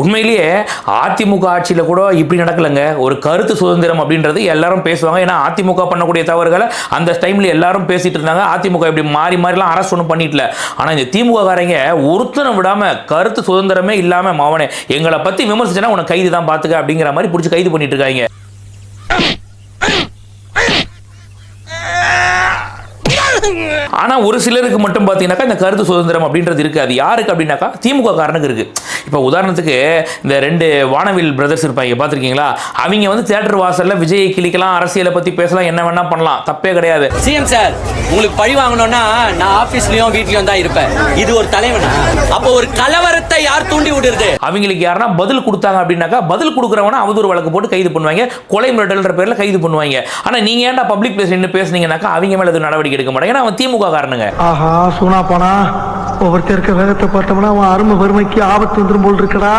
உண்மையிலேயே அதிமுக ஆட்சியில் கூட இப்படி நடக்கலைங்க. ஒரு கருத்து சுதந்திரம் அப்படின்றது எல்லாரும் பேசுவாங்க. ஏன்னா அதிமுக பண்ணக்கூடிய தவறுகளை அந்த டைமில் எல்லாரும் பேசிட்டு இருந்தாங்க. அதிமுக இப்படி மாறி மாறிலாம் அரசு ஒன்றும் பண்ணிட்டல. ஆனால் இந்த திமுக காரங்க ஒருத்தனை விடாமல் கருத்து சுதந்திரமே இல்லாமல் மாவனே எங்களை பற்றி விமர்சிச்சனா உனக்கு கைது தான் பார்த்துக்க அப்படிங்கிற மாதிரி பிடிச்சி கைது பண்ணிட்டு இருக்காங்க. ஆனா ஒரு சிலருக்கு மட்டும் பார்த்தீங்கன்னாக்கா இந்த கருத்து சுதந்திரம் அப்படின்றது இருக்கு. அது யாருக்கு அப்படின்னாக்கா திமுக காரனுக்கு இருக்கு. இப்போ உதாரணத்துக்கு இந்த ரெண்டு வானவில் பிரதர்ஸ் இருப்பாங்க பார்த்துருக்கீங்களா அவங்க வந்து தியேட்டர் வாசல்ல விஜயை கிளிக்கலாம் அரசியலை பத்தி பேசலாம் என்ன வேணா பண்ணலாம். தப்பே கிடையாது. சிஎம் சார் உங்களுக்கு பழி வாங்கணும்னா நான் ஆபீஸ்லயும் வீட்லயும் தான் இருப்பேன். இது ஒரு தலைவனா. அப்போ ஒரு கலவரத்தை யார் தூண்டி விடுறது? அவங்களுக்கு யாருன்னா பதில் கொடுத்தாங்க அப்படின்னாக்கா பதில் கொடுக்குறவன அவதூறு வழக்கு போட்டு கைது பண்ணுவாங்க. கொலை மிரட்டல்ன்ற பேர்ல கைது பண்ணுவாங்க. ஆனா நீங்க ஏன்டா பப்ளிக் பிளேஸ் நின்று பேசுனீங்கன்னாக்கா அவங்க மேல எதுவும் நடவடிக்கை எடுக்க மாட்டாங்க. ஏன்னா அவன் திமுக காரனுங்க. ஆஹா சூனா போனா. ஒவ்வொருத்தர் இருக்க வேகத்தை பார்த்தோம்னா அவன் அருமை பெருமைக்கு ஆபத்து வந்துரும் போல் இருக்கடா.